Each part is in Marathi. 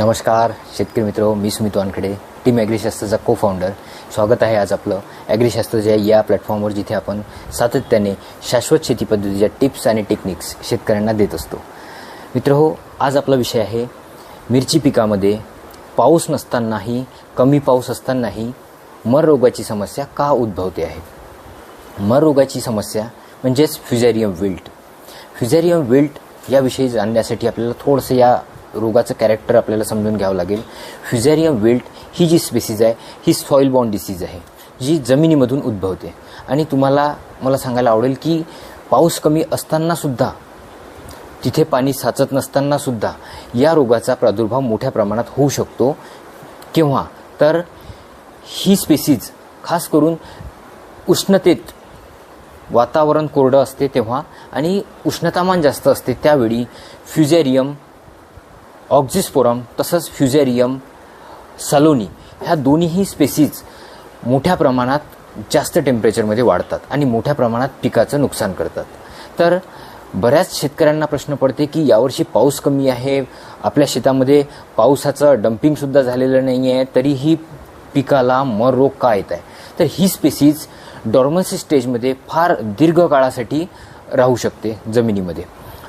नमस्कार शेतकरी मित्र मी सुमित वानखेडे टीम ॲग्रीशास्त्रचा को फाउंडर स्वागत आहे आज आपलं ॲग्रीशास्त्रच्या या प्लॅटफॉर्मवर जिथे आपण सातत्याने शाश्वत शेती पद्धतीच्या टिप्स आणि टेक्निक्स शेतकऱ्यांना देत असतो. मित्र हो आज आपला विषय आहे मिरची पिकामध्ये पाऊस नसतानाही कमी पाऊस असतानाही मर रोगाची समस्या का उद्भवते आहे? मर रोगाची समस्या म्हणजेच फ्युझॅरियम विल्ट फ्युझॅरियम विल्ट याविषयी जाणण्यासाठी आपल्याला थोडंसं या रोगाचं कॅरेक्टर आपल्याला समजून घ्यावं लागेल. फ्युझॅरियम वेल्ट ही जी स्पेसीज आहे ही सॉईल बॉन्ड डिसीज आहे जी जमिनीमधून उद्भवते. आणि तुम्हाला मला सांगायला आवडेल की पाऊस कमी असतानासुद्धा तिथे पाणी साचत नसतानासुद्धा या रोगाचा प्रादुर्भाव मोठ्या प्रमाणात होऊ शकतो. केव्हा? तर ही स्पेसीज खास करून उष्णतेत वातावरण कोरडं असते तेव्हा आणि उष्णतामान जास्त असते त्यावेळी फ्युझेरियम ऑक्झिस्पोरम तसंच फ्युझेरियम सलोनी ह्या दोन्हीही स्पेसीज मोठ्या प्रमाणात जास्त टेम्परेचरमध्ये वाढतात आणि मोठ्या प्रमाणात पिकाचं नुकसान करतात. तर बऱ्याच शेतकऱ्यांना प्रश्न पडते की यावर्षी पाऊस कमी आहे आपल्या शेतामध्ये पावसाचं डम्पिंगसुद्धा झालेलं नाही आहे तरीही पिकाला मर रोग का येत आहे? तर ही स्पेसीज डॉर्मन्सी स्टेजमध्ये फार दीर्घ काळासाठी राहू शकते जमिनीमध्ये.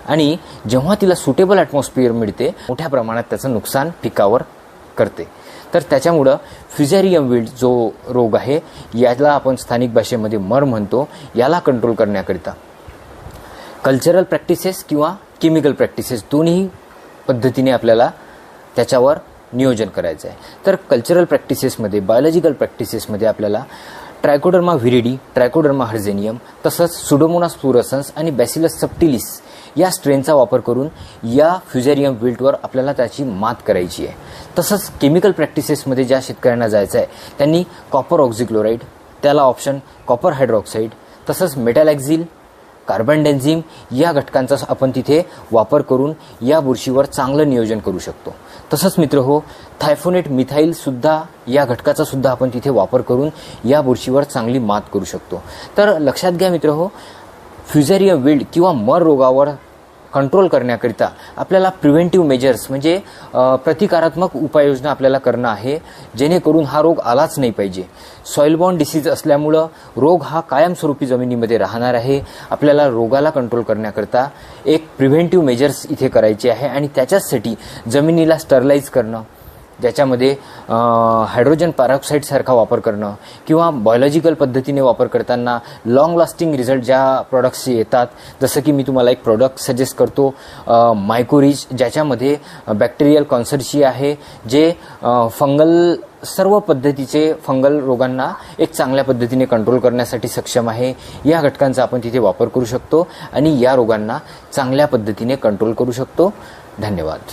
आणि जेव्हा तिला सुटेबल ॲटमॉस्फिअर मिळते मोठ्या प्रमाणात त्याचं नुकसान पिकावर करते. तर त्याच्यामुळं फ्युझॅरियम विल्ड जो रोग आहे याला आपण स्थानिक भाषेमध्ये मर म्हणतो याला कंट्रोल करण्याकरिता. कल्चरल प्रॅक्टिसेस किंवा केमिकल प्रॅक्टिसेस दोन्ही पद्धतीने आपल्याला त्याच्यावर नियोजन करायचं आहे. तर कल्चरल प्रॅक्टिसेसमध्ये बायोलॉजिकल प्रॅक्टिसेसमध्ये आपल्याला ट्रायकोडर्मा व्हिरिडी ट्रायकोडर्मा हर्झेनियम तसंच सुडोमोनास फ्लोरसन्स आणि बॅसिलस सप्टिलिस या स्ट्रेनचा वापर करून या फ्युजेरियम विल्टवर आपल्याला त्याची मात करायची आहे. तसंच केमिकल प्रॅक्टिसेसमध्ये ज्या शेतकऱ्यांना जायचं आहे त्यांनी कॉपर ऑक्झिक्लोराईड त्याला ऑप्शन कॉपर हायड्रॉक्साईड तसंच मेटॅलॅक्झिल कार्बन डेन्झिम या घटकांचा आपण तिथे वापर करून या बुरशीवर चांगलं नियोजन करू शकतो. तसंच मित्र हो थायफोनेट मिथाईल सुद्धा या घटकाचा सुद्धा आपण तिथे वापर करून या बुरशीवर चांगली मात करू शकतो. तर लक्षात घ्या मित्र हो फ्युझेरियम विल्ड किंवा मर रोगावर कंट्रोल करण्याकरिता आपल्याला प्रिव्हेंटिव्ह मेजर्स म्हणजे प्रतिकारात्मक उपाययोजना आपल्याला करणं आहे. जेणेकरून हा रोग आलाच नाही पाहिजे. सॉइलबॉर्न डिसीज असल्यामुळं रोग हा कायमस्वरूपी जमिनीमध्ये राहणार आहे. आपल्याला रोगाला कंट्रोल करण्याकरता एक प्रिव्हेंटिव्ह मेजर्स इथे करायचे आहे आणि त्याच्याचसाठी जमिनीला स्टरलाइज करणं ज्याच्यामध्ये हायड्रोजन पॅरॉक्साईडसारखा वापर करणं किंवा बायोलॉजिकल पद्धतीने वापर करताना लॉंग लास्टिंग रिझल्ट ज्या प्रॉडक्ट्सचे येतात जसं की मी तुम्हाला एक प्रॉडक्ट सजेस्ट करतो मायकोरीज ज्याच्यामध्ये बॅक्टेरियल कॉन्सर्शी आहे जे फंगल सर्व पद्धतीचे फंगल रोगांना एक चांगल्या पद्धतीने कंट्रोल करण्यासाठी सक्षम आहे. या घटकांचा आपण तिथे वापर करू शकतो आणि या रोगांना चांगल्या पद्धतीने कंट्रोल करू शकतो. धन्यवाद.